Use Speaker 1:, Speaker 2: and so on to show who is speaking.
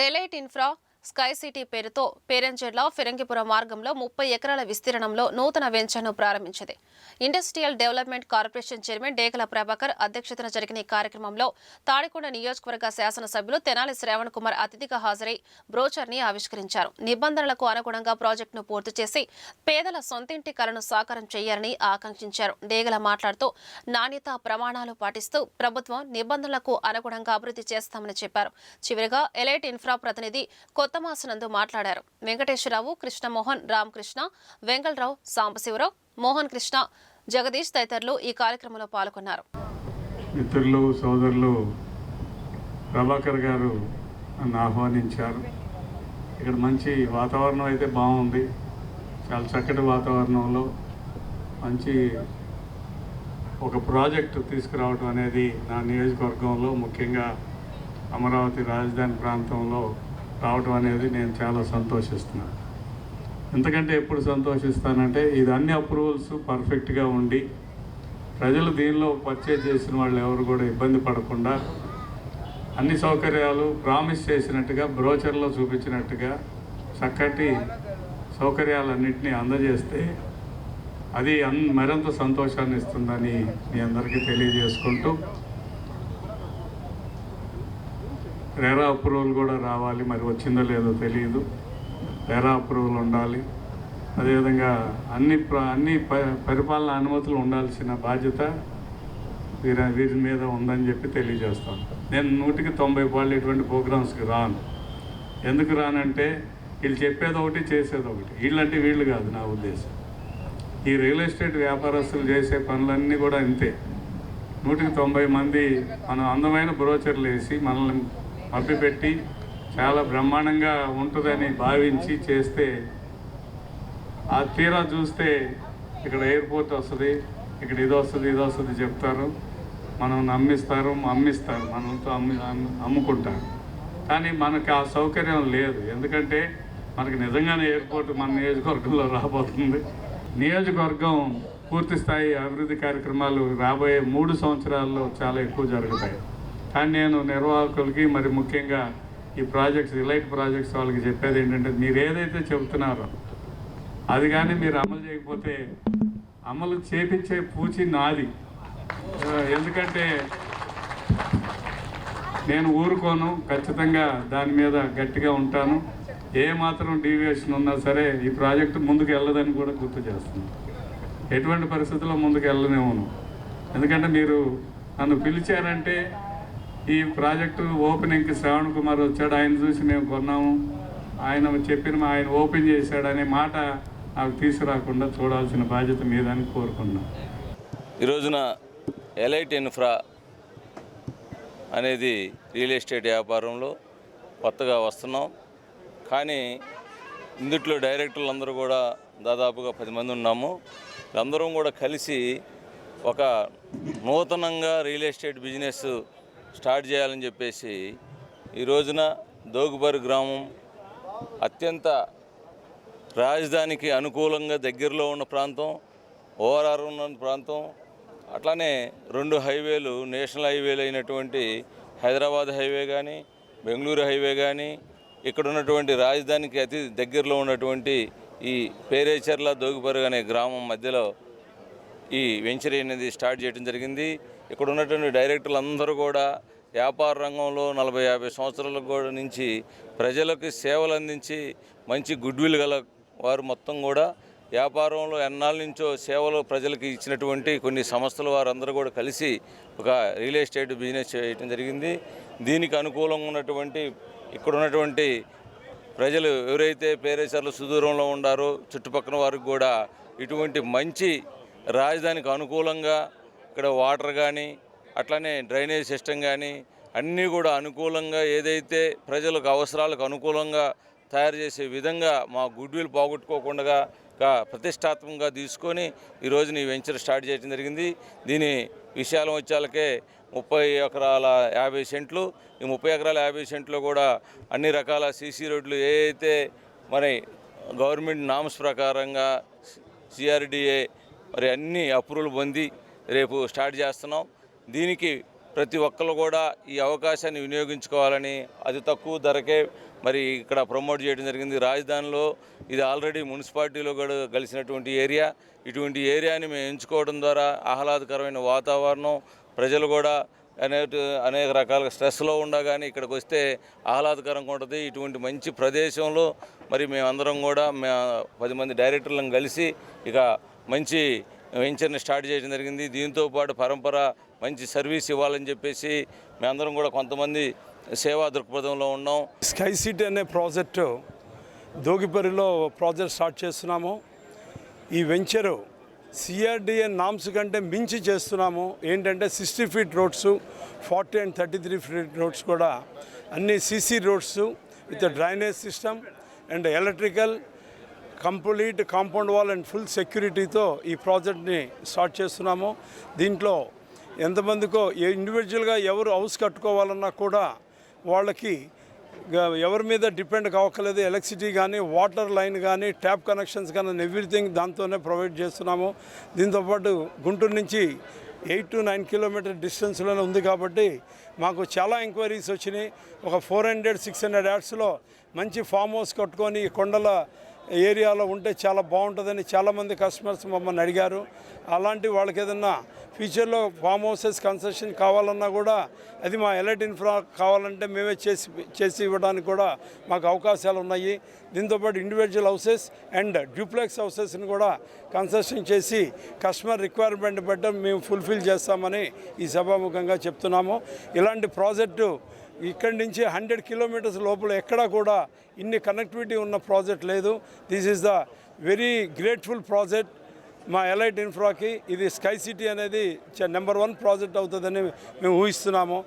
Speaker 1: Elite infra sky city పేరుతో పేరంచెర్ల ఫిరంగిపురం మార్గంలో ముప్పై ఎకరాల విస్తీర్ణంలో నూతన వెంచర్ను ప్రారంభించింది. Industrial development corporation chairman Degala Prabhakar అధ్యక్షతన జరిగిన ఈ కార్యక్రమంలో తాడికొండ నియోజకవర్గ శాసనసభ్యులు తెనాలి శ్రావణ్ కుమార్ అతిథిగా హాజరై బ్రోచర్ని ఆవిష్కరించారు. నిబంధనలకు అనుగుణంగా ప్రాజెక్టును పూర్తి చేసి పేదల సొంతింటి కలను సాకారం చేయాలని ఆకాంక్షించారు. డేగల మాట్లాడుతూ నాణ్యత ప్రమాణాలు పాటిస్తూ ప్రభుత్వం నిబంధనలకు అనుగుణంగా అభివృద్ధి చేస్తామని చెప్పారు. చివరిగా ఎలైట్ ఇన్ఫ్రా ప్రతినిధి కొత్త కొత్తమాసనందు మాట్లాడారు. వెంకటేశ్వరరావు కృష్ణమోహన్ రామకృష్ణ వెంగళరావు సాంబశివరావు మోహన్ కృష్ణ జగదీష్ తదితరులు ఈ కార్యక్రమంలో పాల్గొన్నారు.
Speaker 2: మిత్రులు సోదరులు ప్రభాకర్ గారు నన్ను ఆహ్వానించారు. ఇక్కడ మంచి వాతావరణం అయితే బాగుంది. చాలా చక్కటి వాతావరణంలో మంచి ఒక ప్రాజెక్టు తీసుకురావడం అనేది నా నియోజకవర్గంలో ముఖ్యంగా అమరావతి రాజధాని ప్రాంతంలో రావడం అనేది నేను చాలా సంతోషిస్తున్నాను. ఎందుకంటే ఎప్పుడు సంతోషిస్తానంటే ఇది అన్ని అప్రూవల్స్ పర్ఫెక్ట్గా ఉండి ప్రజలు దీనిలో పర్చేజ్ చేసిన వాళ్ళు ఎవరు కూడా ఇబ్బంది పడకుండా అన్ని సౌకర్యాలు ప్రామిస్ చేసినట్టుగా బ్రోచర్లో చూపించినట్టుగా చక్కటి సౌకర్యాలన్నింటినీ అందజేస్తే అది అన్ మరింత సంతోషాన్ని ఇస్తుందని మీ అందరికీ తెలియజేసుకుంటూ రేరా అప్రూవల్ కూడా రావాలి. మరి వచ్చిందో లేదో తెలియదు రేరా అప్రూవల్ ఉండాలి. అదేవిధంగా అన్ని ప్ర- అన్ని ప- పరిపాలన అనుమతులు ఉండాల్సిన బాధ్యత వీరి వీరి మీద ఉందని చెప్పి తెలియజేస్తాను. నేను నూటికి తొంభై పాళ్ళు ఇటువంటి ప్రోగ్రామ్స్కి రాను. ఎందుకు రానంటే వీళ్ళు చెప్పేది ఒకటి చేసేది ఒకటి. వీళ్ళంటే వీళ్ళు కాదు నా ఉద్దేశం. ఈ రియల్ ఎస్టేట్ వ్యాపారస్తులు చేసే పనులన్నీ కూడా ఇంతే. నూటికి తొంభై మంది మనం అందమైన బ్రోచర్లు వేసి మనల్ని పంపిపెట్టి చాలా బ్రహ్మాండంగా ఉంటుందని భావించి చేస్తే ఆ తీరా చూస్తే ఇక్కడ ఎయిర్పోర్ట్ వస్తుంది ఇక్కడ ఇది వస్తుంది ఇది వస్తుంది చెప్తారు. మనం నమ్మిస్తారు అమ్మిస్తారు మనతో అమ్మి అమ్ము- అమ్ముకుంటారు. కానీ మనకు ఆ సౌకర్యం లేదు. ఎందుకంటే మనకి నిజంగానే ఎయిర్పోర్ట్ మన నియోజకవర్గంలో రాబోతుంది. నియోజకవర్గం పూర్తి స్థాయి అభివృద్ధి కార్యక్రమాలు రాబోయే మూడు సంవత్సరాల్లో చాలా ఎక్కువ జరుగుతాయి. కానీ నేను నిర్వాహకులకి మరి ముఖ్యంగా ఈ ప్రాజెక్ట్స్ రిలైట్ ప్రాజెక్ట్స్ వాళ్ళకి చెప్పేది ఏంటంటే మీరు ఏదైతే చెబుతున్నారో అది కానీ మీరు అమలు చేయకపోతే అమలు చేపించే పూచి నాది. ఎందుకంటే నేను ఊరుకోను ఖచ్చితంగా దాని మీద గట్టిగా ఉంటాను. ఏ మాత్రం డీవియేషన్ ఉన్నా సరే ఈ ప్రాజెక్టు ముందుకు వెళ్ళదని కూడా గుర్తు చేస్తున్నాను. ఎటువంటి పరిస్థితుల్లో ముందుకు వెళ్ళనేమోను ఎందుకంటే మీరు నన్ను పిలిచారంటే ఈ ప్రాజెక్టు ఓపెనింగ్కి శ్రావణ్ కుమార్ వచ్చాడు ఆయన చూసి మేము కొన్నాము. ఆయన చెప్పిన ఆయన ఓపెన్ చేశాడనే మాట నాకు తీసుకురాకుండా చూడాల్సిన బాధ్యత మీదని కోరుకున్నాను
Speaker 3: ఈరోజున ఎలైట్ ఇన్ఫ్రా అనేది రియల్ ఎస్టేట్ వ్యాపారంలో కొత్తగా వస్తున్నాం. కానీ ఇందుట్లో డైరెక్టర్లు అందరూ కూడా దాదాపుగా పది మంది ఉన్నాము. అందరం కూడా కలిసి ఒక నూతనంగా రియల్ ఎస్టేట్ బిజినెస్ స్టార్ట్ చేయాలని చెప్పేసి ఈ రోజున దోగుబరి గ్రామం అత్యంత రాజధానికి అనుకూలంగా దగ్గరలో ఉన్న ప్రాంతం ఓఆర్ఆర్ ఉన్న ప్రాంతం అట్లానే రెండు హైవేలు నేషనల్ హైవేలు అయినటువంటి హైదరాబాద్ హైవే కానీ బెంగళూరు హైవే కానీ ఇక్కడ ఉన్నటువంటి రాజధానికి అతి దగ్గరలో ఉన్నటువంటి ఈ పేరేచర్ల దోగుపరుగు అనే గ్రామం మధ్యలో ఈ వెంచర్ అనేది స్టార్ట్ చేయడం జరిగింది. ఇక్కడ ఉన్నటువంటి డైరెక్టర్లు అందరూ కూడా వ్యాపార రంగంలో నలభై యాభై సంవత్సరాల కూడా నుంచి ప్రజలకు సేవలు అందించి మంచి గుడ్ విల్ గల వారు మొత్తం కూడా వ్యాపారంలో ఎన్నాళ్ళ నుంచో సేవలు ప్రజలకు ఇచ్చినటువంటి కొన్ని సంస్థల వారందరూ కూడా కలిసి ఒక రియల్ ఎస్టేట్ బిజినెస్ చేయడం జరిగింది. దీనికి అనుకూలంగా ఉన్నటువంటి ఇక్కడ ఉన్నటువంటి ప్రజలు ఎవరైతే పేరేసర్లు సుదూరంలో ఉండారో చుట్టుపక్కల వారికి కూడా ఇటువంటి మంచి రాజధానికి అనుకూలంగా ఇక్కడ వాటర్ కానీ అట్లనే డ్రైనేజ్ సిస్టమ్ కానీ అన్నీ కూడా అనుకూలంగా ఏదైతే ప్రజలకు అవసరాలకు అనుకూలంగా తయారు చేసే విధంగా మా గుడ్ విల్ పోగొట్టుకోకుండా ప్రతిష్టాత్మకంగా తీసుకొని ఈ నీ వెంచర్ స్టార్ట్ చేయడం జరిగింది. దీని విశాలం వచ్చాలకే ముప్పై ఎకరాల యాభై సెంట్లు. ఈ ముప్పై ఎకరాల యాభై సెంట్లో కూడా అన్ని రకాల సీసీ రోడ్లు ఏ అయితే మరి గవర్నమెంట్ నామ్స్ ప్రకారంగా సిఆర్డిఏ మరి అన్ని అప్రూవల్ పొంది రేపు స్టార్ట్ చేస్తున్నాం. దీనికి ప్రతి ఒక్కరు కూడా ఈ అవకాశాన్ని వినియోగించుకోవాలని అతి తక్కువ ధరకే మరి ఇక్కడ ప్రమోట్ చేయడం జరిగింది. రాజధానిలో ఇది ఆల్రెడీ మున్సిపాలిటీలో కూడా కలిసినటువంటి ఏరియా. ఇటువంటి ఏరియాని మేము ఎంచుకోవడం ద్వారా ఆహ్లాదకరమైన వాతావరణం ప్రజలు కూడా అనేక అనేక రకాల స్ట్రెస్లో ఉండగానే ఇక్కడికి వస్తే ఆహ్లాదకరంగా ఉంటుంది. ఇటువంటి మంచి ప్రదేశంలో మరి మేమందరం కూడా మే పది మంది డైరెక్టర్లను కలిసి ఇక మంచి వెంచర్ని స్టార్ట్ చేయడం జరిగింది. దీంతో పాటు పరంపర మంచి సర్వీస్ ఇవ్వాలని చెప్పేసి మేమందరం కూడా కొంతమంది సేవా దృక్పథంలో ఉన్నాం.
Speaker 4: స్కై సిటీ అనే ప్రాజెక్టు దోగిపరిలో ప్రాజెక్ట్ స్టార్ట్ చేస్తున్నాము. ఈ వెంచరు సిఆర్డిఏ నామ్స్ కంటే మించి చేస్తున్నాము. ఏంటంటే sixty feet roads forty and thirty three feet roads కూడా అన్ని CC roads with drainage system and electrical complete compound wall and full సెక్యూరిటీతో ఈ ప్రాజెక్ట్ని స్టార్ట్ చేస్తున్నాము. దీంట్లో ఎంతమందికో ఇండివిజువల్గా ఎవరు హౌస్ కట్టుకోవాలన్నా కూడా వాళ్ళకి ఎవరి మీద డిపెండ్ కావక్కర్లేదు. ఎలక్ట్రిసిటీ కానీ వాటర్ లైన్ కానీ ట్యాప్ కనెక్షన్స్ కానీ ఎవ్రీథింగ్ దాంతోనే ప్రొవైడ్ చేస్తున్నాము. దీంతోపాటు గుంటూరు నుంచి ఎయిట్ టు నైన్ కిలోమీటర్ డిస్టెన్స్లోనే ఉంది కాబట్టి మాకు చాలా ఎంక్వైరీస్ వచ్చినాయి. ఒక ఫోర్ హండ్రెడ్ సిక్స్ హండ్రెడ్ యాడ్స్లో మంచి ఫామ్ హౌస్ కట్టుకొని కొండల ఏరియాలో ఉంటే చాలా బాగుంటుందని చాలామంది కస్టమర్స్ మమ్మల్ని అడిగారు. అలాంటి వాళ్ళకి ఏదన్నా ఫ్యూచర్లో ఫామ్ హౌసెస్ కన్స్ట్రక్షన్ కావాలన్నా కూడా అది మా ఎలర్ట్ ఇన్ఫ్రా కావాలంటే మేమే చేసి చేసి ఇవ్వడానికి కూడా మాకు అవకాశాలు ఉన్నాయి. దీంతోపాటు ఇండివిజువల్ హౌసెస్ అండ్ డ్యూప్లెక్స్ హౌసెస్ని కూడా కన్స్ట్రక్షన్ చేసి కస్టమర్ రిక్వైర్మెంట్ బట్టి మేము ఫుల్ఫిల్ చేస్తామని ఈ సభాముఖంగా చెప్తున్నాము. ఇలాంటి ప్రాజెక్టు ఇక్కడి నుంచి హండ్రెడ్ కిలోమీటర్స్ లోపల ఎక్కడా కూడా ఇన్ని కనెక్టివిటీ ఉన్న ప్రాజెక్ట్ లేదు. This is the very grateful project మా ఎలైట్ ఇన్ఫ్రాకి ఇది స్కై సిటీ అనేది నెంబర్ వన్ ప్రాజెక్ట్ అవుతుందని మేము ఊహిస్తున్నాము.